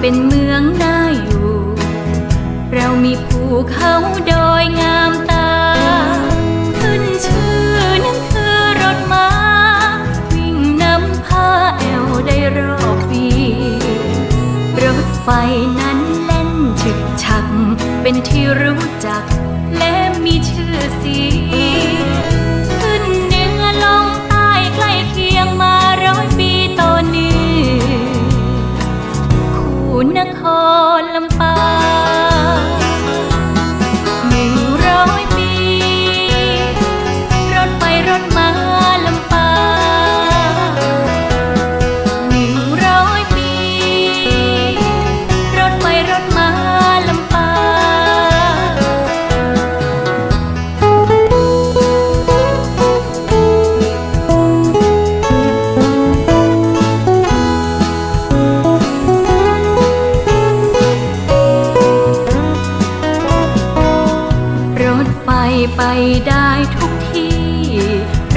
เป็นเมืองน่าอยู่ เรามีภูเขาดอยงามตา ขึ้นชื่อนั่นคือรถม้า วิ่งนำพาแอวได้รอบปีรถไฟนั้นเล่นฉึกฉัก เป็นที่รู้จักและมีชื่อเสียง รลำปาง ไฟไปได้ทุกที่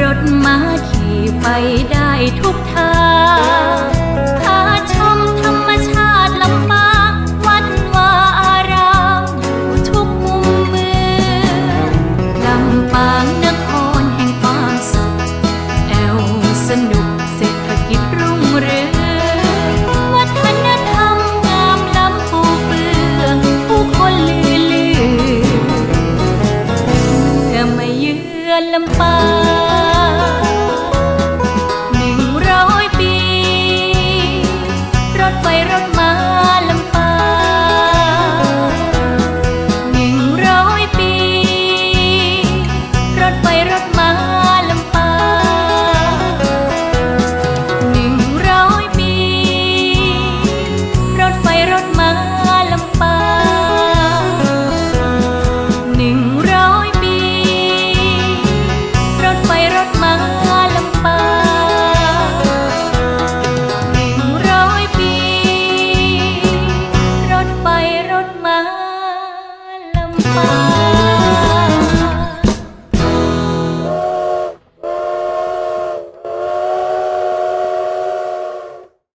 รถม้าขี่ไปได้ทุกทาง เยือนลำปาง smile.